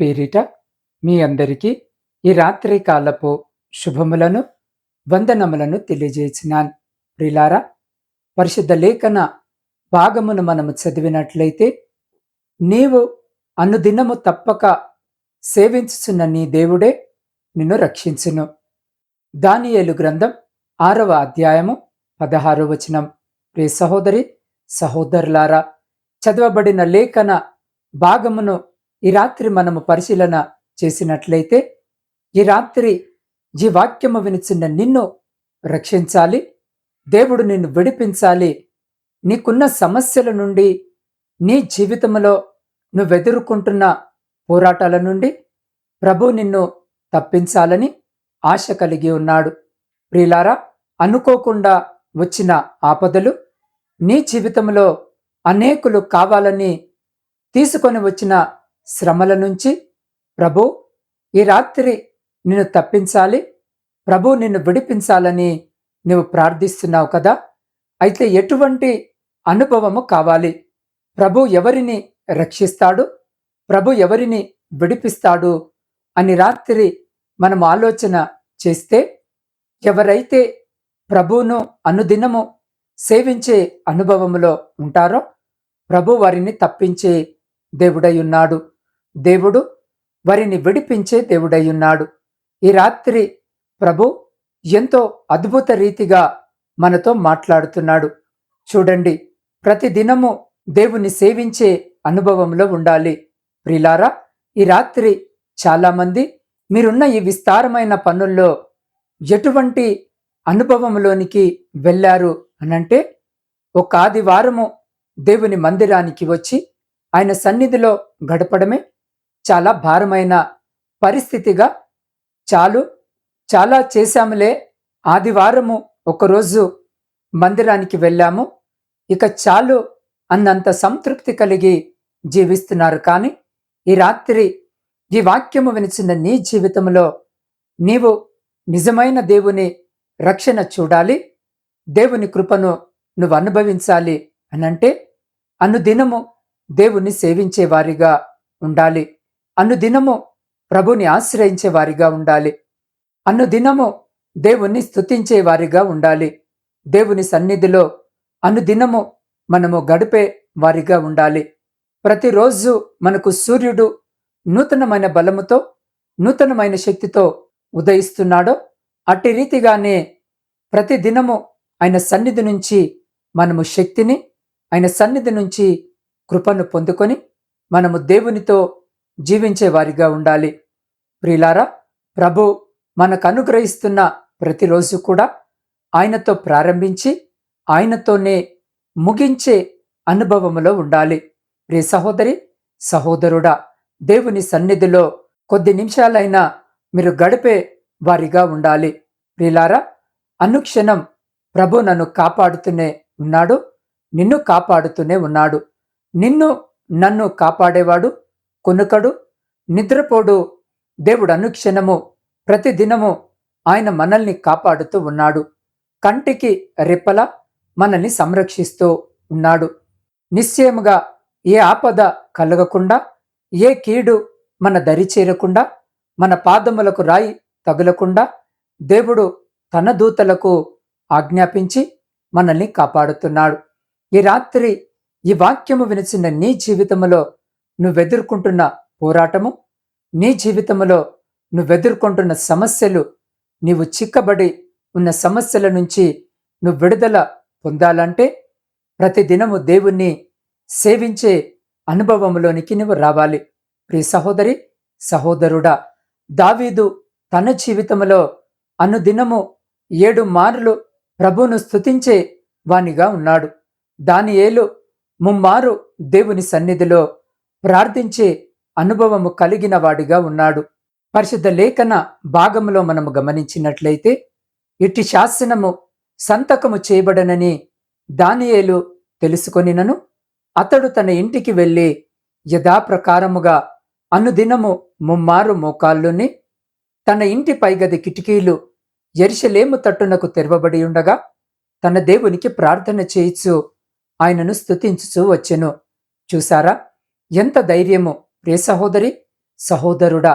పేరిట మీ అందరికీ ఈ రాత్రి కాలపు శుభములను వందనములను తెలియజేసినాను. ప్రిలారా పరిశుద్ధ లేఖన భాగమును మనము చదివినట్లయితే నీవు అనుదినము తప్పక సేవించుచున్న నీ దేవుడే నిన్ను రక్షించును. దానియేలు గ్రంథం ఆరవ అధ్యాయము పదహారో వచనం. ప్రియ సహోదరి సహోదరులారా చదవబడిన లేఖన భాగమును ఈ రాత్రి మనము పరిశీలన చేసినట్లయితే ఈ రాత్రి ఈ వాక్యము వినిచిన నిన్ను రక్షించాలి దేవుడు నిన్ను విడిపించాలి. నీకున్న సమస్యల నుండి నీ జీవితంలో నువ్వు ఎదుర్కొంటున్న పోరాటాల నుండి ప్రభు నిన్ను తప్పించాలని ఆశ కలిగి ఉన్నాడు. ప్రియులారా అనుకోకుండా వచ్చిన ఆపదలు నీ జీవితంలో అనేకులు కావాలని తీసుకొని వచ్చిన శ్రమల నుంచి ప్రభు ఈ రాత్రి నిన్ను తప్పించాలి. ప్రభు నిన్ను విడిపించాలని నువ్వు ప్రార్థిస్తున్నావు కదా. అయితే ఎటువంటి అనుభవము కావాలి? ప్రభు ఎవరిని రక్షిస్తాడు? ప్రభు ఎవరిని విడిపిస్తాడు? అని రాత్రి మనం ఆలోచన చేస్తే ఎవరైతే ప్రభువును అనుదినము సేవించే అనుభవములో ఉంటారో ప్రభు వారిని తప్పించే దేవుడై ఉన్నాడు. దేవుడు వారిని విడిపించే దేవుడయ్యున్నాడు. ఈ రాత్రి ప్రభు ఎంతో అద్భుత రీతిగా మనతో మాట్లాడుతున్నాడు. చూడండి ప్రతి దినము దేవుని సేవించే అనుభవంలో ఉండాలి. ప్రిలారా ఈ రాత్రి చాలామంది మీరున్న ఈ విస్తారమైన పనుల్లో ఎటువంటి అనుభవంలోనికి వెళ్ళారు అనంటే ఒక ఆదివారము దేవుని మందిరానికి వచ్చి ఆయన సన్నిధిలో గడపడమే చాలా భారమైన పరిస్థితిగా చాలు చాలా చేశాములే. ఆదివారము ఒకరోజు మందిరానికి వెళ్ళాము. ఇక చాలు అన్నంత సంతృప్తి కలిగి జీవిస్తున్నారు. కానీ ఈ రాత్రి ఈ వాక్యము వినిచిన నీ జీవితంలో నీవు నిజమైన దేవుని రక్షణ చూడాలి. దేవుని కృపను నువ్వు అనుభవించాలి అనంటే అనుదినము దేవుని సేవించేవారిగా ఉండాలి. అనుదినము ప్రభుని ఆశ్రయించే వారిగా ఉండాలి. అనుదినము దేవుణ్ణి స్తుతించే వారిగా ఉండాలి. దేవుని సన్నిధిలో అనుదినము మనము గడిపే వారిగా ఉండాలి. ప్రతిరోజు మనకు సూర్యుడు నూతనమైన బలముతో నూతనమైన శక్తితో ఉదయిస్తున్నాడో అట్టి రీతిగానే ప్రతి దినము ఆయన సన్నిధి నుంచి మనము శక్తిని ఆయన సన్నిధి నుంచి కృపను పొందుకొని మనము దేవునితో జీవించేవారిగా ఉండాలి. ప్రిలారా ప్రభు మనకు అనుగ్రహిస్తున్న ప్రతిరోజు కూడా ఆయనతో ప్రారంభించి ఆయనతోనే ముగించే అనుభవములో ఉండాలి. ప్రియ సహోదరి సహోదరుడా దేవుని సన్నిధిలో కొద్ది నిమిషాలైనా మీరు గడిపే వారిగా ఉండాలి. ప్రిలారా అనుక్షణం ప్రభు నన్ను కాపాడుతూనే ఉన్నాడు నిన్ను కాపాడుతూనే ఉన్నాడు. నిన్ను నన్ను కాపాడేవాడు కొనుకడు నిద్రపోడు. దేవుడు అనుక్షణము ప్రతిదినము ఆయన మనల్ని కాపాడుతూ ఉన్నాడు. కంటికి రెప్పల మనల్ని సంరక్షిస్తూ ఉన్నాడు. నిశ్చయముగా ఏ ఆపద కలగకుండా ఏ కీడు మన దరి చేరకుండా మన పాదములకు రాయి తగులకుండా దేవుడు తన దూతలకు ఆజ్ఞాపించి మనల్ని కాపాడుతున్నాడు. ఈ రాత్రి ఈ వాక్యము వినిచిన నీ జీవితంలో నువ్వెదుర్కొంటున్న పోరాటము నీ జీవితంలో నువ్వెదుర్కొంటున్న సమస్యలు నీవు చిక్కబడి ఉన్న సమస్యల నుంచి నువ్వు విడుదల పొందాలంటే ప్రతిదినము దేవుణ్ణి సేవించే అనుభవంలోనికి నువ్వు రావాలి. ప్రియ సహోదరి సహోదరుడా దావీదు తన జీవితంలో అనుదినము ఏడు మార్లు ప్రభును స్తుతించే వానిగా ఉన్నాడు. దాని ఏలు ముమ్మారు దేవుని సన్నిధిలో ప్రార్థించే అనుభవము కలిగిన వాడిగా ఉన్నాడు. పరిశుద్ధ లేఖన భాగంలో మనము గమనించినట్లయితే ఇట్టి శాసనము సంతకము చేయబడనని దానియేలు తెలుసుకొనినను అతడు తన ఇంటికి వెళ్ళి యథాప్రకారముగా అనుదినము ముమ్మారు మోకాళ్ళుని తన ఇంటి పైగది కిటికీలు ఎరిశలేము తట్టునకు తెరవబడి ఉండగా తన దేవునికి ప్రార్థన చేయిచు ఆయనను స్తుతించుచూ వచ్చెను. చూసారా ఎంత ధైర్యమో. ప్రియ సహోదరి సహోదరుడా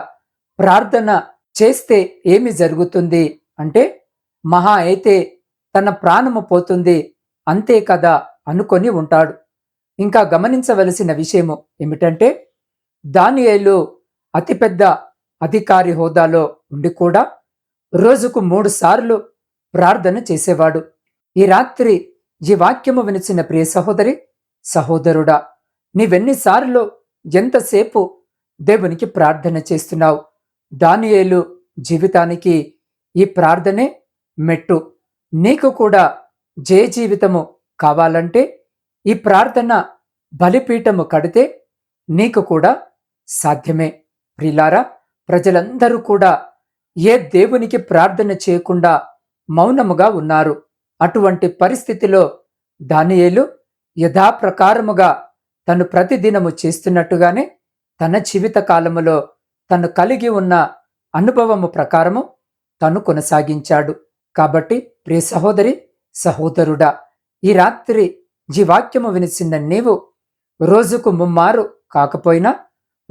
ప్రార్థన చేస్తే ఏమి జరుగుతుంది? అంటే మహా అయితే తన ప్రాణము పోతుంది. అంతే కదా అనుకొని ఉంటాడు. ఇంకా గమనించవలసిన విషయము ఏమిటంటే దానియేలు అతిపెద్ద అధికారి హోదాలో ఉండి కూడా రోజుకు మూడు సార్లు ప్రార్థన చేసేవాడు. ఈ రాత్రి ఈ వాక్యము వినిచిన ప్రియ సహోదరి సహోదరుడా నీవెన్నిసార్లు ఎంతసేపు దేవునికి ప్రార్థన చేస్తున్నావు? దానియేలు జీవితానికి ఈ ప్రార్థనే మెట్టు. నీకు కూడా జయ జీవితము కావాలంటే ఈ ప్రార్థన బలిపీఠము కడితే నీకు కూడా సాధ్యమే. ప్రిలారా ప్రజలందరూ కూడా ఏ దేవునికి ప్రార్థన చేయకుండా మౌనముగా ఉన్నారు? అటువంటి పరిస్థితిలో దానియేలు యథాప్రకారముగా తను ప్రతిదినము చేస్తున్నట్టుగానే తన జీవిత కాలములో తను కలిగి ఉన్న అనుభవము ప్రకారము తను కొనసాగించాడు. కాబట్టి ప్రియ సహోదరి సహోదరుడా ఈ రాత్రి జీవాక్యము వాక్యము వినిసిన నీవు రోజుకు ముమ్మారు కాకపోయినా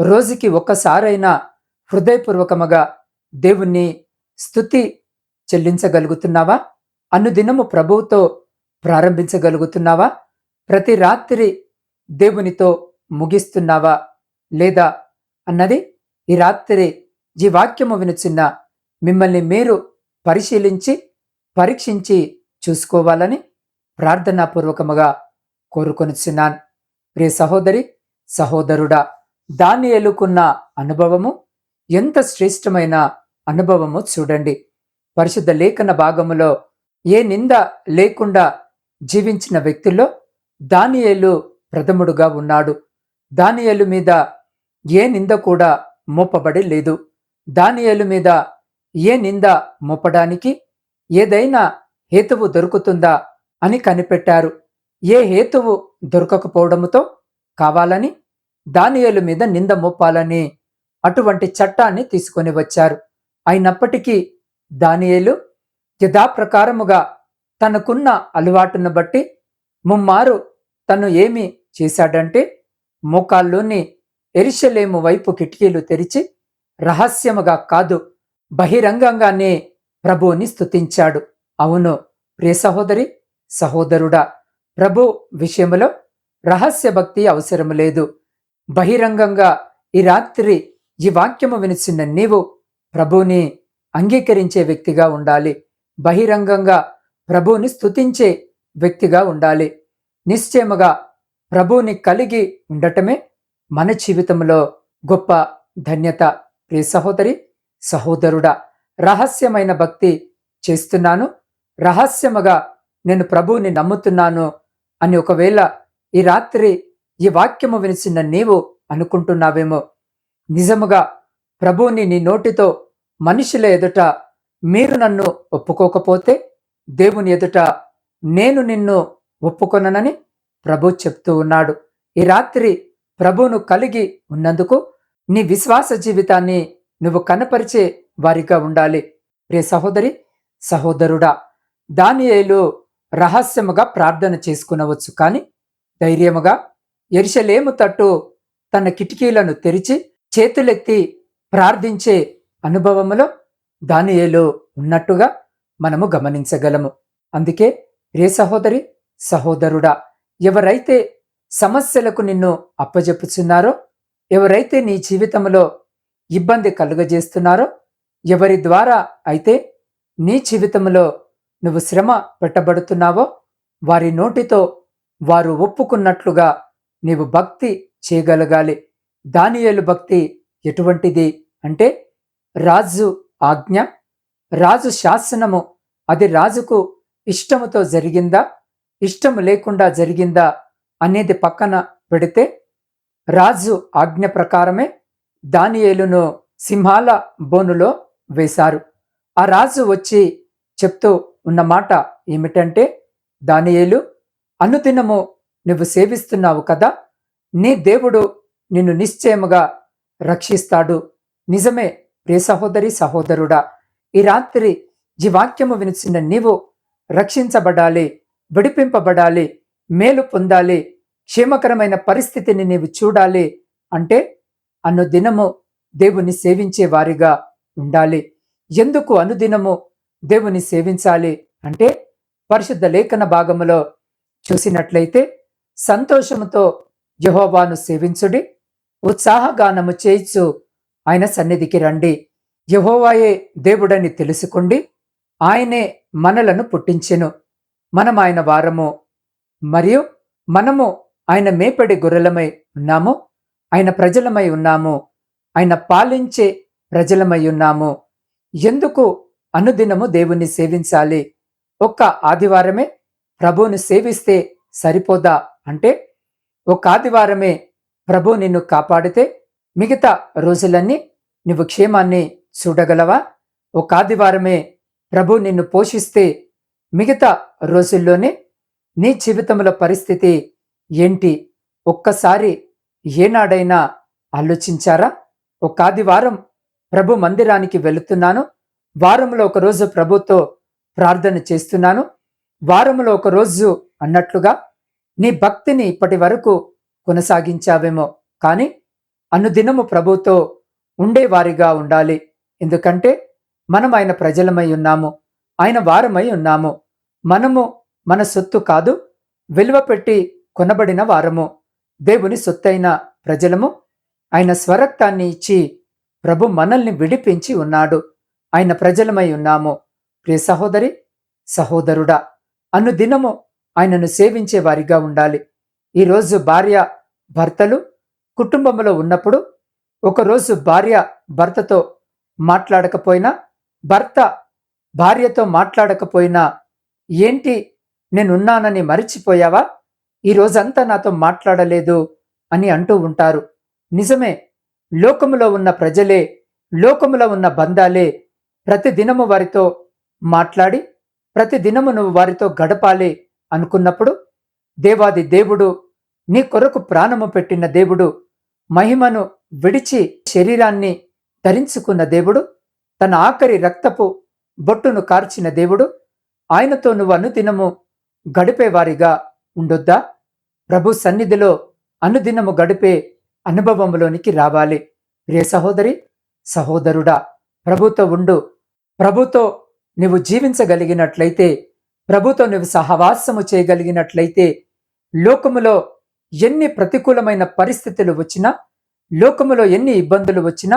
రోజుకి ఒక్కసారైనా హృదయపూర్వకముగా దేవుణ్ణి స్థుతి చెల్లించగలుగుతున్నావా? అనుదినము ప్రభువుతో ప్రారంభించగలుగుతున్నావా? ప్రతి రాత్రి దేవునితో ముగిస్తున్నావా లేదా అన్నది ఈ రాత్రి ఈ వాక్యము వినుచున్న మిమ్మల్ని మీరు పరిశీలించి పరీక్షించి చూసుకోవాలని ప్రార్థనాపూర్వకముగా కోరుకొనిచున్నాను. ప్రియ సహోదరి సహోదరుడా దాన్ని ఎలుకున్న అనుభవము ఎంత శ్రేష్టమైన అనుభవము చూడండి. పరిశుద్ధ లేఖన భాగములో ఏ నింద లేకుండా జీవించిన వ్యక్తుల్లో దానియేలు ప్రథముడుగా ఉన్నాడు. దానియలు మీద ఏ నింద కూడా మోపబడి లేదు. దానియలు మీద ఏ నింద మోపడానికి ఏదైనా హేతువు దొరుకుతుందా అని కనిపెట్టారు. ఏ హేతువు దొరకకపోవడంతో కావాలని దానియలు మీద నింద మోపాలని అటువంటి చట్టాన్ని తీసుకొని వచ్చారు. అయినప్పటికీ దానియేలు యథాప్రకారముగా తనకున్న అలవాటును బట్టి ముమ్మారు తను ఏమి చేశాడంటే మోకాల్లోని ఎరిశలేము వైపు కిటికీలు తెరిచి రహస్యముగా కాదు బహిరంగంగానే ప్రభువుని స్థుతించాడు అవును ప్రియ సహోదరి సహోదరుడా ప్రభు విషయములో రహస్య భక్తి అవసరం లేదు. బహిరంగంగా ఈ రాత్రి ఈ వాక్యము వినిచిన నీవు ప్రభుని అంగీకరించే వ్యక్తిగా ఉండాలి. బహిరంగంగా ప్రభుని స్థుతించే వ్యక్తిగా ఉండాలి. నిశ్చయముగా ప్రభువుని కలిగి ఉండటమే మన జీవితంలో గొప్ప ధన్యత. ప్రియ సహోదరి సహోదరుడా రహస్యమైన భక్తి చేస్తున్నాను. రహస్యముగా నేను ప్రభువుని నమ్ముతున్నాను అని ఒకవేళ ఈ రాత్రి ఈ వాక్యము వినిసిన నీవు అనుకుంటున్నావేమో. నిజముగా ప్రభువుని నీ నోటితో మనుషుల ఎదుట మీరు నన్ను ఒప్పుకోకపోతే దేవుని ఎదుట నేను నిన్ను ఒప్పుకొననని ప్రభు చెప్తూ ఉన్నాడు. ఈ రాత్రి ప్రభును కలిగి ఉన్నందుకు నీ విశ్వాస జీవితాన్ని నువ్వు కనపరిచే వారిగా ఉండాలి. ప్రియ సహోదరి సహోదరుడా దానియేలు రహస్యముగా ప్రార్థన చేసుకునవచ్చు కానీ ధైర్యముగా ఎరిశలేము తట్టు తన కిటికీలను తెరిచి చేతులెత్తి ప్రార్థించే అనుభవములో దానియేలు ఉన్నట్టుగా మనము గమనించగలము. అందుకే రే సహోదరి సహోదరుడా ఎవరైతే సమస్యలకు నిన్ను అప్పజెప్పుచున్నారో ఎవరైతే నీ జీవితంలో ఇబ్బంది కలుగజేస్తున్నారో ఎవరి ద్వారా అయితే నీ జీవితంలో నువ్వు శ్రమ పెట్టబడుతున్నావో వారి నోటితో వారు ఒప్పుకున్నట్లుగా నీవు భక్తి చేయగలగాలి. దానియేలు భక్తి ఎటువంటిది అంటే రాజు ఆజ్ఞ రాజు శాసనము అది రాజుకు ఇష్టముతో జరిగిందా? ఇష్టం లేకుండా జరిగిందా అనేది పక్కన పెడితే రాజు ఆజ్ఞ ప్రకారమే దానియేలును సింహాల బోనులో వేశారు. ఆ రాజు వచ్చి చెప్తూ ఉన్న మాట ఏమిటంటే దానియేలు అనుదినము నువ్వు సేవిస్తున్నావు కదా నీ దేవుడు నిన్ను నిశ్చయముగా రక్షిస్తాడు. నిజమే ప్రియ సహోదరి సహోదరుడా ఈ రాత్రి ఈ వాక్యము వినిచిన నీవు రక్షించబడాలి. విడిపింపబడాలి మేలు పొందాలి క్షేమకరమైన పరిస్థితిని నీవు చూడాలి అంటే అనుదినము దేవుని సేవించే వారిగా ఉండాలి. ఎందుకు అనుదినము దేవుని సేవించాలి అంటే పరిశుద్ధ లేఖన భాగములో చూసినట్లయితే సంతోషముతో యహోవాను సేవించుడి ఉత్సాహగానము చేయిచు ఆయన సన్నిధికి రండి. యహోవాయే దేవుడని తెలుసుకోండి ఆయనే మనలను పుట్టించెను. మనం ఆయన వారము మరియు మనము ఆయన మేపడి గొర్రెలమై ఉన్నాము ఆయన ప్రజలమై ఉన్నాము ఆయన పాలించే ప్రజలమై ఉన్నాము. ఎందుకు అనుదినము దేవుణ్ణి సేవించాలి? ఒక్క ఆదివారమే ప్రభువుని సేవిస్తే సరిపోదా అంటే ఒక ఆదివారమే ప్రభు నిన్ను కాపాడితే మిగతా రోజులన్నీ నువ్వు క్షేమాన్ని చూడగలవా? ఒక ఆదివారమే ప్రభు నిన్ను పోషిస్తే మిగతా రోజుల్లోనే నీ జీవితంలో పరిస్థితి ఏంటి? ఒక్కసారి ఏనాడైనా ఆలోచించారా? ఒక ఆదివారం ప్రభు మందిరానికి వెళుతున్నాను. వారంలో ఒక రోజు ప్రభుతో ప్రార్థన చేస్తున్నాను. వారంలో ఒక రోజు అన్నట్లుగా నీ భక్తిని ఇప్పటి వరకు కొనసాగించావేమో. కానీ అనుదినము ప్రభుతో ఉండేవారిగా ఉండాలి. ఎందుకంటే మనం ఆయన ప్రజలమై ఉన్నాము. ఆయన వారమై ఉన్నాము. మనము మన సొత్తు కాదు విలువ పెట్టి కొనబడిన వారము. దేవుని సొత్తైన ప్రజలము ఆయన స్వరక్తాన్ని ఇచ్చి ప్రభు మనల్ని విడిపించి ఉన్నాడు. ఆయన ప్రజలమై ఉన్నాము. ప్రియ సహోదరి సహోదరుడా అను దినము ఆయనను సేవించే వారిగా ఉండాలి. ఈరోజు భార్య భర్తలు కుటుంబంలో ఉన్నప్పుడు ఒకరోజు భార్య భర్తతో మాట్లాడకపోయినా భర్త భార్యతో మాట్లాడకపోయినా ఏంటి నేనున్నానని మరిచిపోయావా? ఈ రోజంతా నాతో మాట్లాడలేదు అని అంటూ ఉంటారు. నిజమే లోకములో ఉన్న ప్రజలే లోకములో ఉన్న బంధాలే ప్రతిదినము వారితో మాట్లాడి ప్రతిదినము నువ్వు వారితో గడపాలి అనుకున్నప్పుడు దేవాది దేవుడు నీ కొరకు ప్రాణము పెట్టిన దేవుడు మహిమను విడిచి శరీరాన్ని ధరించుకున్న దేవుడు తన ఆఖరి రక్తపు బొట్టును కార్చిన దేవుడు ఆయనతో నువ్వు అనుదినము గడిపేవారిగా ఉండొద్దా? ప్రభు సన్నిధిలో అనుదినము గడిపే అనుభవంలోనికి రావాలి. ప్రియ సహోదరి సహోదరుడా ప్రభుతో ఉండు. ప్రభుతో నువ్వు జీవించగలిగినట్లయితే ప్రభుతో నువ్వు సహవాసము చేయగలిగినట్లయితే లోకములో ఎన్ని ప్రతికూలమైన పరిస్థితులు వచ్చినా లోకములో ఎన్ని ఇబ్బందులు వచ్చినా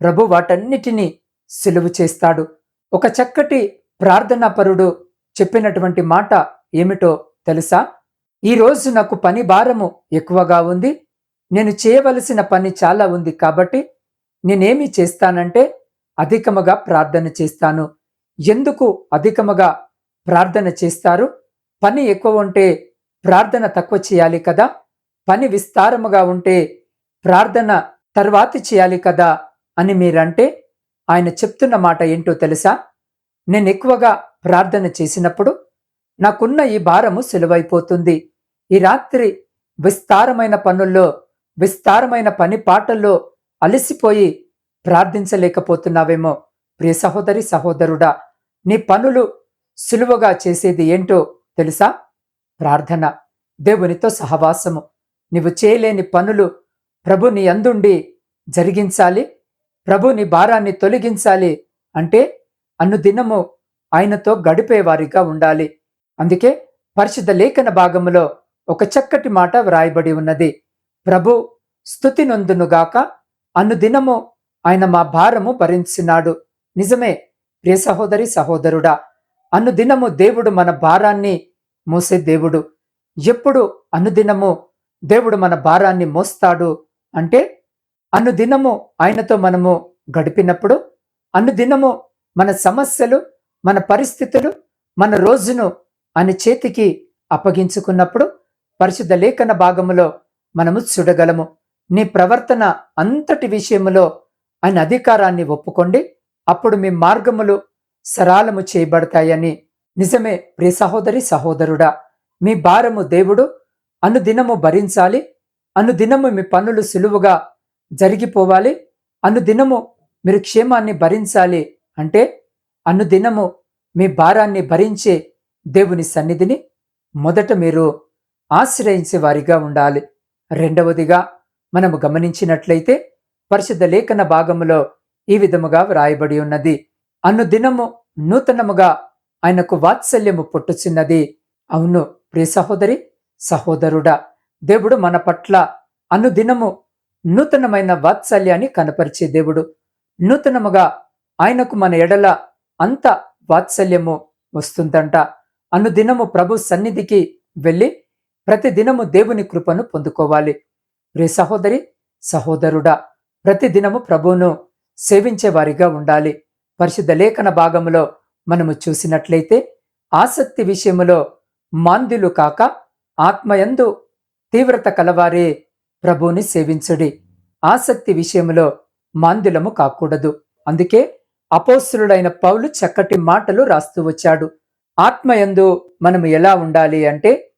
ప్రభు వాటన్నిటినీ సులువు చేస్తాడు. ఒక చక్కటి ప్రార్థనా పరుడు చెప్పినటువంటి మాట ఏమిటో తెలుసా? ఈరోజు నాకు పని భారము ఎక్కువగా ఉంది. నేను చేయవలసిన పని చాలా ఉంది కాబట్టి నేనేమి చేస్తానంటే అధికముగా ప్రార్థన చేస్తాను. ఎందుకు అధికముగా ప్రార్థన చేస్తారు? పని ఎక్కువ ఉంటే ప్రార్థన తక్కువ చేయాలి కదా? పని విస్తారముగా ఉంటే ప్రార్థన తర్వాత చేయాలి కదా అని మీరంటే ఆయన చెప్తున్న మాట ఏంటో తెలుసా? నేను ఎక్కువగా ప్రార్థన చేసినప్పుడు నాకున్న ఈ భారము సులువైపోతుంది. ఈ రాత్రి విస్తారమైన పనుల్లో విస్తారమైన పని పాటల్లో అలసిపోయి ప్రార్థించలేకపోతున్నావేమో. ప్రియ సహోదరి సహోదరుడా నీ పనులు సులువుగా చేసేది ఏంటో తెలుసా? ప్రార్థన దేవునితో సహవాసము. నీవు చేయలేని పనులు ప్రభు నీ అందుండి జరిగించాలి. ప్రభు నీ భారాన్ని తొలగించాలి అంటే అనుదినము ఆయనతో గడిపేవారిగా ఉండాలి. అందుకే పరిశుద్ధ లేఖన భాగములో ఒక చక్కటి మాట వ్రాయబడి ఉన్నది. ప్రభు స్థుతి నొందునుగాక అనుదినము ఆయన మా భారము భరించినాడు. నిజమే ప్రియ సహోదరి సహోదరుడా అనుదినము దేవుడు మన భారాన్ని మోసే దేవుడు. ఎప్పుడు అనుదినము దేవుడు మన భారాన్ని మోస్తాడు అంటే అనుదినము ఆయనతో మనము గడిపినప్పుడు అనుదినము మన సమస్యలు మన పరిస్థితులు మన రోజును ఆయన చేతికి అప్పగించుకున్నప్పుడు పరిశుద్ధ లేఖన భాగములో మనము చూడగలము. నీ ప్రవర్తన అంతటి విషయములో ఆయన అధికారాన్ని ఒప్పుకోండి. అప్పుడు మీ మార్గములు సరాలము చేయబడతాయని. నిజమే ప్రియ సహోదరి సహోదరుడా మీ భారము దేవుడు అనుదినము భరించాలి. అనుదినము మీ పనులు సులువుగా జరిగిపోవాలి. అనుదినము మీరు క్షేమాన్ని భరించాలి. అంటే అనుదినము మీ భారాన్ని భరించే దేవుని సన్నిధిని మొదట మీరు ఆశ్రయించే వారిగా ఉండాలి. రెండవదిగా మనము గమనించినట్లయితే పరిశుద్ధ లేఖన భాగములో ఈ విధముగా వ్రాయబడి ఉన్నది. అనుదినము నూతనముగా ఆయనకు వాత్సల్యము పుట్టుచున్నది. అవును ప్రియ సహోదరి సహోదరుడా దేవుడు మన పట్ల అనుదినము నూతనమైన వాత్సల్యాన్ని కనపరిచే దేవుడు. నూతనముగా ఆయనకు మన ఎడల అంత వాత్సల్యము వస్తుందంట. అనుదినము ప్రభు సన్నిధికి వెళ్ళి ప్రతి దినము దేవుని కృపను పొందుకోవాలి. రే సహోదరి సహోదరుడా ప్రతి దినము ప్రభువును సేవించేవారిగా ఉండాలి. పరిశుద్ధ లేఖన భాగములో మనము చూసినట్లయితే ఆసక్తి విషయములో మాంద్యులు కాక ఆత్మయందు తీవ్రత కలవారే ప్రభువుని సేవించుడి. ఆసక్తి విషయములో మాంద్యులము కాకూడదు. అందుకే అపోస్తులుడైన పౌలు చక్కటి మాటలు రాస్తూ వచ్చాడు. ఆత్మయందు మనము ఎలా ఉండాలి అంటే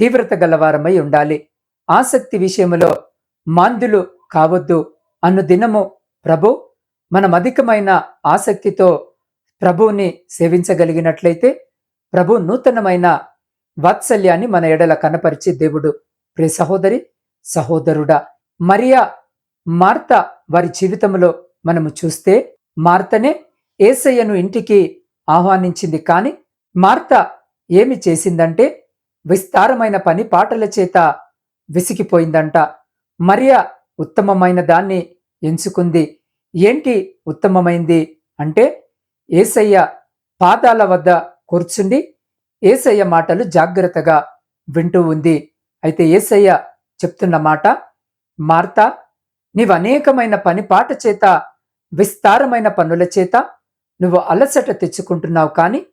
తీవ్రత గలవారమై ఉండాలి. ఆసక్తి విషయములో మాంద్యులు కావద్దు. అన్న దినము ప్రభు మనం అధికమైన ఆసక్తితో ప్రభువుని సేవించగలిగినట్లయితే ప్రభు నూతనమైన వాత్సల్యాన్ని మన ఎడల కనపరిచి దేవుడు. ప్రే సహోదరి సహోదరుడా మరియా మార్త వారి జీవితంలో మనము చూస్తే మార్తనే ఏసయ్యను ఇంటికి ఆహ్వానించింది. కాని మార్త ఏమి చేసిందంటే విస్తారమైన పని పాటల చేత విసిగిపోయిందంట. మరియా ఉత్తమమైన దాన్ని ఎంచుకుంది. ఏంటి ఉత్తమమైంది అంటే ఏసయ్య పాదాల వద్ద కూర్చుండి ఏసయ్య మాటలు జాగ్రత్తగా వింటూ ఉంది. అయితే ఏసయ్య చెప్తున్న మాట మార్త నీవు అనేకమైన పని పాట చేత విస్తారమైన పనుల చేత నువ్వు అలసట తెచ్చుకుంటున్నావు కానీ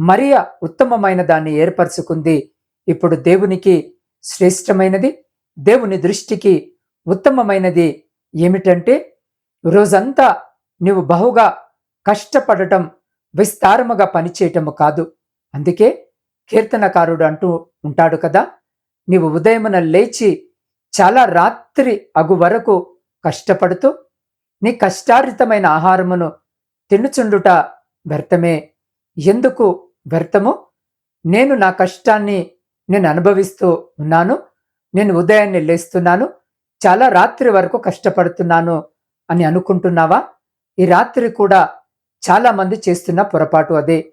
మరియ ఉత్తమమైన దాన్ని ఏర్పరచుకుంది. ఇప్పుడు దేవునికి శ్రేష్టమైనది దేవుని దృష్టికి ఉత్తమమైనది ఏమిటంటే రోజంతా నువ్వు బహుగా కష్టపడటం విస్తారముగా పనిచేయటము కాదు. అందుకే కీర్తనకారుడు అంటూ ఉంటాడు కదా నీవు ఉదయమున లేచి చాలా రాత్రి అగు వరకు కష్టపడుతూ నీ కష్టారితమైన ఆహారమును తినుచుండుట వ్యర్థమే. ఎందుకు వ్యర్థము? నేను నా కష్టాన్ని నేను అనుభవిస్తూ ఉన్నాను. నేను ఉదయాన్నే లేస్తున్నాను. చాలా రాత్రి వరకు కష్టపడుతున్నాను అని అనుకుంటున్నావా? ఈ రాత్రి కూడా చాలామంది చేస్తున్న పొరపాటు అదే.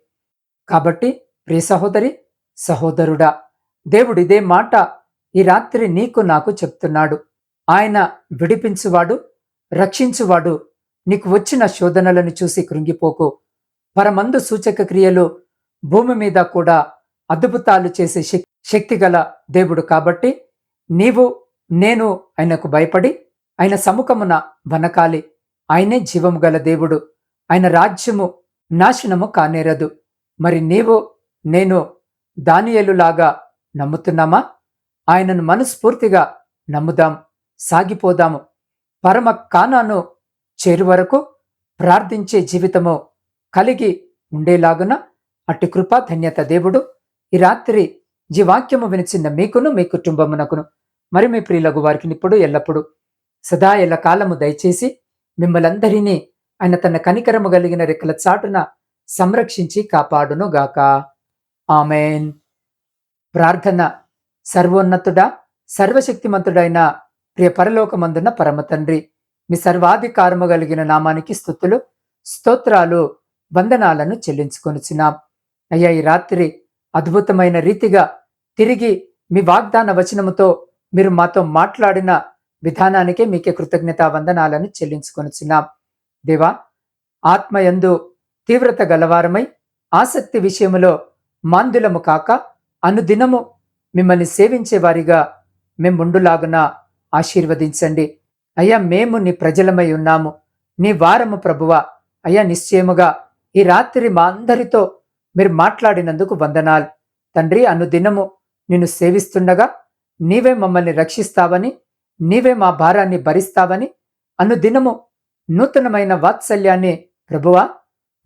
కాబట్టి ప్రియ సహోదరి సహోదరుడా దేవుడు ఇదే మాట ఈ రాత్రి నీకు నాకు చెప్తున్నాడు. ఆయన విడిపించువాడు రక్షించువాడు. నీకు వచ్చిన శోధనలను చూసి కృంగిపోకు. పరమందు సూచక క్రియలు భూమి మీద కూడా అద్భుతాలు చేసే శక్తి గల దేవుడు కాబట్టి నీవు నేను ఆయనకు భయపడి ఆయన సముఖమున వనకాలి. ఆయనే జీవము గల దేవుడు. ఆయన రాజ్యము నాశనము కానేరదు. మరి నీవు నేను దానియలులాగా నమ్ముతున్నామా? ఆయనను మనస్ఫూర్తిగా నమ్ముదాం. సాగిపోదాము. పరమ కానాను చేరు వరకు ప్రార్థించే జీవితము కలిగి ఉండేలాగున అట్టి కృపా ధన్యత దేవుడు. ఈ రాత్రి జీవాక్యము వినిచిన మీకును మీ కుటుంబమునకును మరి మీ ప్రియులగు వారికి ఇప్పుడు ఎల్లప్పుడు సదా ఎల్ల కాలము దయచేసి మిమ్మలందరినీ ఆయన తన కనికరము కలిగిన రెక్కల చాటున సంరక్షించి కాపాడును గాక. ఆమెన్. ప్రార్థన సర్వోన్నతుడా సర్వశక్తిమంతుడైన ప్రియ పరలోకమందున్న పరమ తండ్రి మీ సర్వాధికారము కలిగిన నామానికి స్థుతులు స్తోత్రాలు వందనాలను చెల్లించుకొనిచున్నాం. అయ్యా ఈ రాత్రి అద్భుతమైన రీతిగా తిరిగి మీ వాగ్దాన వచనముతో మీరు మాతో మాట్లాడిన విధానానికే మీకే కృతజ్ఞత వందనాలను చెల్లించుకొనిచున్నాం. దేవా ఆత్మయందు తీవ్రత గలవారమై ఆసక్తి విషయములో మాందులము కాక అనుదినము మిమ్మల్ని సేవించే వారిగా మేముండులాగున ఆశీర్వదించండి. అయ్యా మేము నీ ప్రజలమై ఉన్నాము. నీ వారము ప్రభువ. అయ్యా నిశ్చయముగా ఈ రాత్రి మా అందరితో మీరు మాట్లాడినందుకు వందనాలు. తండ్రి అనుదినము నిన్ను సేవిస్తుండగా నీవే మమ్మల్ని రక్షిస్తావని నీవే మా భారాన్ని భరిస్తావని అనుదినము నూతనమైన వాత్సల్యాన్ని ప్రభువా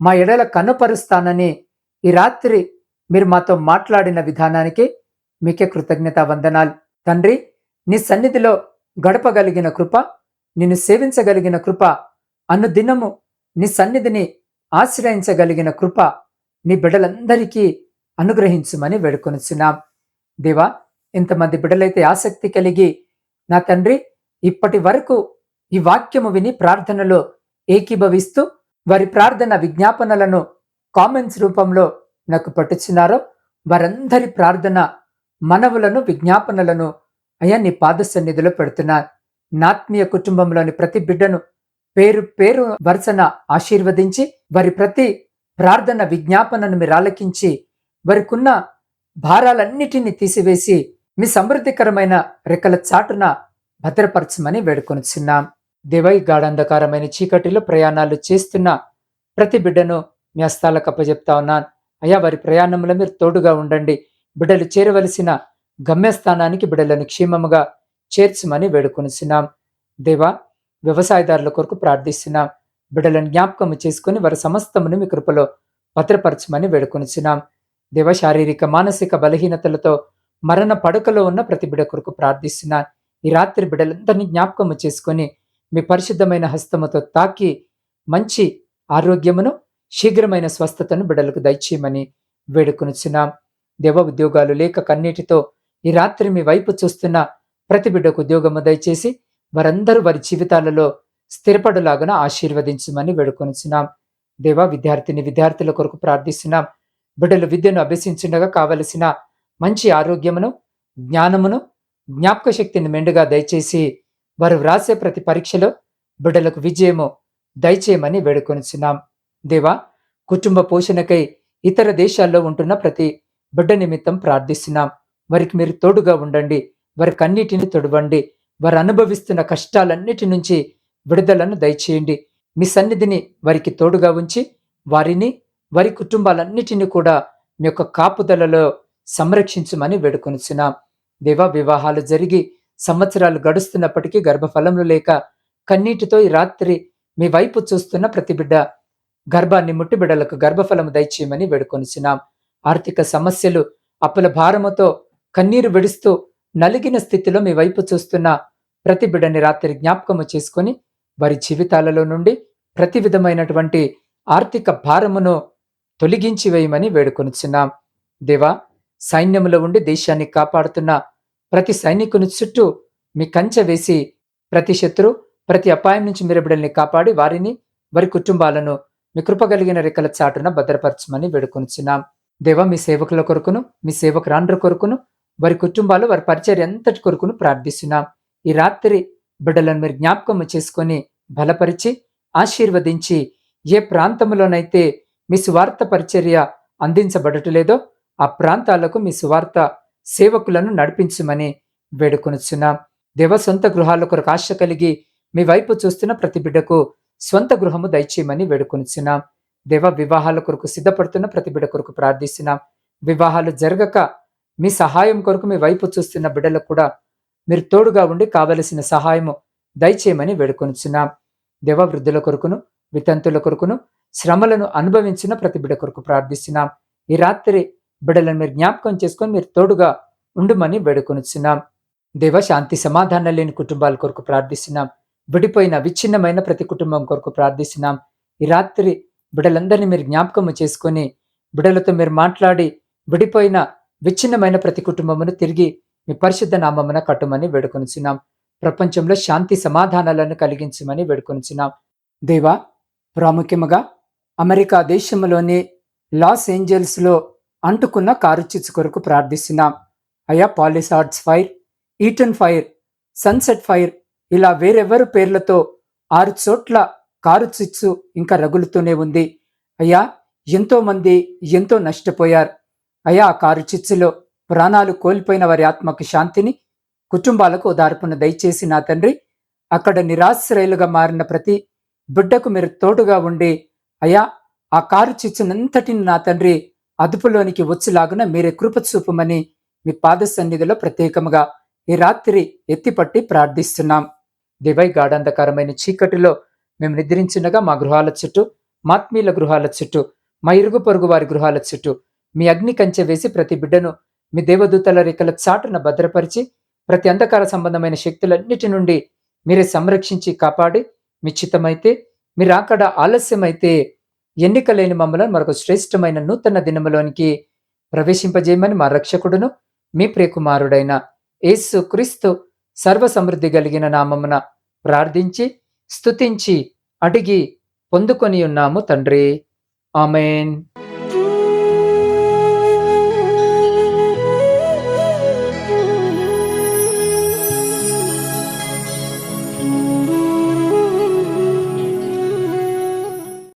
మా ఎడల కనుపరుస్తానని ఈ రాత్రి మీరు మాతో మాట్లాడిన విధానానికి మీకే కృతజ్ఞత వందనాలు. తండ్రి నీ సన్నిధిలో గడపగలిగిన కృప నిన్ను సేవించగలిగిన కృప అన్ను దినము నీ సన్నిధిని ఆశ్రయించగలిగిన కృప నీ బిడ్డలందరికీ అనుగ్రహించుమని వేడుకొనిచున్నాం. దేవా ఇంతమంది బిడ్డలైతే ఆసక్తి కలిగి నా తండ్రి ఇప్పటి వరకు ఈ వాక్యము విని ప్రార్థనలో ఏకీభవిస్తూ వారి ప్రార్థన విజ్ఞాపనలను కామెంట్స్ రూపంలో నాకు పట్టుచున్నారో వారందరి ప్రార్థన మనవులను విజ్ఞాపనలను అయ్యా నీ పాద సన్నిధిలో పెడుతున్నా. నాత్మీయ కుటుంబంలోని ప్రతి బిడ్డను పేరు పేరు వరుసన ఆశీర్వదించి వారి ప్రతి ప్రార్థన విజ్ఞాపనను మీరు ఆలకించి వారికున్న భారాలన్నిటినీ తీసివేసి మీ సమృద్ధికరమైన రెక్కల చాటున భద్రపరచమని వేడుకొనిచున్నాం. దేవై గాఢంధకారమైన చీకటిలో ప్రయాణాలు చేస్తున్న ప్రతి బిడ్డను మీ హస్తాలకు ఉన్నాను. అయ్యా వారి ప్రయాణంలో మీరు తోడుగా ఉండండి. బిడ్డలు చేరవలసిన గమ్యస్థానానికి బిడ్డలను క్షేమముగా చేర్చమని వేడుకొనిచున్నాం. దేవా వ్యవసాయదారుల కొరకు ప్రార్థిస్తున్నాం. బిడ్డలను జ్ఞాపకం చేసుకుని వారి సమస్తమును మీ కృపలో భద్రపరచమని వేడుకొనిచ్చినాం దేవ శారీరక మానసిక బలహీనతలతో మరణ పడకలో ఉన్న ప్రతి బిడ్డ కొరకు ప్రార్థిస్తున్నా. ఈ రాత్రి బిడ్డలందరినీ జ్ఞాపకము చేసుకొని మీ పరిశుద్ధమైన హస్తముతో తాకి మంచి ఆరోగ్యమును శీఘ్రమైన స్వస్థతను బిడ్డలకు దయచేయమని వేడుకొనిచున్నాం. దేవ ఉద్యోగాలు లేక కన్నీటితో ఈ రాత్రి మీ వైపు చూస్తున్న ప్రతి బిడ్డకు ఉద్యోగము దయచేసి వారందరూ వారి జీవితాలలో స్థిరపడులాగున ఆశీర్వదించమని వేడుకొనిచున్నాం. దేవా విద్యార్థిని విద్యార్థుల కొరకు ప్రార్థిస్తున్నాం. బిడ్డలు విద్యను అభ్యసించుండగా కావలసిన మంచి ఆరోగ్యమును జ్ఞానమును జ్ఞాపక శక్తిని మెండుగా దయచేసి వారు వ్రాసే ప్రతి పరీక్షలో బిడ్డలకు విజయము దయచేయమని వేడుకొనిచున్నాం. దేవా కుటుంబ పోషణకై ఇతర దేశాల్లో ఉంటున్న ప్రతి బిడ్డ నిమిత్తం ప్రార్థిస్తున్నాం. వారికి మీరు తోడుగా ఉండండి. వారి అన్నిటిని తొడవండి. వారు అనుభవిస్తున్న కష్టాలన్నిటి నుంచి విడుదలను దయచేయండి. మీ సన్నిధిని వారికి తోడుగా ఉంచి వారిని వారి కుటుంబాలన్నిటిని కూడా మీ యొక్క కాపుదలలో సంరక్షించమని వేడుకొనిచున్నాం. దేవా వివాహాలు జరిగి సంవత్సరాలు గడుస్తున్నప్పటికీ గర్భఫలములు లేక కన్నీటితో ఈ రాత్రి మీ వైపు చూస్తున్న ప్రతి బిడ్డ గర్భాన్ని ముట్టి బిడ్డలకు గర్భఫలము దయచేయమని వేడుకొనిచున్నాం. ఆర్థిక సమస్యలు అప్పుల భారముతో కన్నీరు విడుస్తూ నలిగిన స్థితిలో మీ వైపు చూస్తున్న ప్రతి బిడ్డని రాత్రి జ్ఞాపకము చేసుకొని వారి జీవితాలలో నుండి ప్రతి విధమైనటువంటి ఆర్థిక భారమును తొలగించి వేయమని వేడుకొనిచున్నాం. దేవా సైన్యములో ఉండి దేశాన్ని కాపాడుతున్న ప్రతి సైనికుని చుట్టూ మీ కంచె వేసి ప్రతి శత్రు ప్రతి అపాయం నుంచి మీరు బిడ్డల్ని కాపాడి వారిని వారి కుటుంబాలను మీ కృపగలిగిన రెక్కల చాటున భద్రపరచమని వేడుకొనిచున్నాం. దేవ మీ సేవకుల కొరకును మీ సేవకురాండ్ర కొరకును వారి కుటుంబాలు వారి పరిచయం ఎంతటి కొరకును ప్రార్థిస్తున్నాం. ఈ రాత్రి బిడ్డలను మీరు జ్ఞాపకం చేసుకొని బలపరిచి ఆశీర్వదించి ఏ ప్రాంతంలోనైతే మీ సువార్త పరిచర్య అందించబడటలేదో ఆ ప్రాంతాలకు మీ సువార్త సేవకులను నడిపించమని వేడుకొనుచున్నాం. దేవ సొంత గృహాల కొరకు ఆశ కలిగి మీ వైపు చూస్తున్న ప్రతి బిడ్డకు స్వంత గృహము దయచేయమని వేడుకొనిచున్నాం. దేవ వివాహాల కొరకు సిద్ధపడుతున్న ప్రతి బిడ్డ కొరకు ప్రార్థిస్తున్నాం. వివాహాలు జరగక మీ సహాయం కొరకు మీ వైపు చూస్తున్న బిడ్డలకు కూడా మీరు తోడుగా ఉండి కావలసిన సహాయము దయచేయమని వేడుకొనిచున్నాం. దేవ వృద్ధుల కొరకును వితంతుల కొరకును శ్రమలను అనుభవించిన ప్రతి బిడ్డ కొరకు ప్రార్థిస్తున్నాం. ఈ రాత్రి బిడ్డలను మీరు జ్ఞాపకం చేసుకొని మీరు తోడుగా ఉండుమని వేడుకొనిచున్నాం. దేవ శాంతి సమాధానం లేని కుటుంబాల కొరకు ప్రార్థిస్తున్నాం. విడిపోయిన విచ్ఛిన్నమైన ప్రతి కుటుంబం కొరకు ప్రార్థిస్తున్నాం. ఈ రాత్రి బిడ్డలందరినీ మీరు జ్ఞాపకము చేసుకొని బిడ్డలతో మీరు మాట్లాడి విడిపోయిన విచ్ఛిన్నమైన ప్రతి కుటుంబమును తిరిగి మీ పరిశుద్ధ నామమున కట్టుమని వేడుకొనిచున్నాం. ప్రపంచంలో శాంతి సమాధానాలను కలిగించమని వేడుకొనిచున్నాం. దేవా ప్రాముఖ్యముగా అమెరికా దేశంలోని లాస్ ఏంజల్స్లో అంటుకున్న కారు చిచ్చు కొరకు ప్రార్థిస్తున్నాం. అయా Palisades fire Eaton fire Sunset fire ఇలా వేరెవరు పేర్లతో ఆరు చోట్ల కారు చిచ్చు ఇంకా రగులుతూనే ఉంది. అయ్యా ఎంతోమంది ఎంతో నష్టపోయారు. అయ్యా ఆ కారు చిచ్చులో ప్రాణాలు కోల్పోయిన వారి ఆత్మకు శాంతిని కుటుంబాలకు ఓదార్పును దయచేసి నా తండ్రి అక్కడ నిరాశ్రయులుగా మారిన ప్రతి బిడ్డకు మీరు తోడుగా ఉండి అయ్యా ఆ కారు చిచ్చునంతటిని నా తండ్రి అదుపులోనికి వచ్చేలాగున మీరే కృప చూపమని మీ పాద సన్నిధిలో ప్రత్యేకముగా ఈ రాత్రి ఎత్తిపట్టి ప్రార్థిస్తున్నాం. దివై గాఢంధకరమైన చీకటిలో మేము నిద్రించినగా మా గృహాల చుట్టూ మాత్మీయుల గృహాల చుట్టూ మా ఇరుగు పొరుగు వారి గృహాల చుట్టూ మీ అగ్ని కంచె వేసి ప్రతి బిడ్డను మీ దేవదూతల రేఖల చాటున భద్రపరిచి ప్రతి అంధకార సంబంధమైన శక్తులన్నిటి నుండి మీరే సంరక్షించి కాపాడి మీ చిత్తమైతే మీరు అక్కడ ఆలస్యమైతే ఎన్నిక లేని మరొక శ్రేష్టమైన నూతన దినములోనికి ప్రవేశింపజేయమని మా రక్షకుడును మీ ప్రియకుమారుడైన యేసు క్రీస్తు సర్వ సమృద్ధి కలిగిన నామమున ప్రార్థించి స్తుతించి అడిగి పొందుకొని ఉన్నాము తండ్రి. ఆమెన్.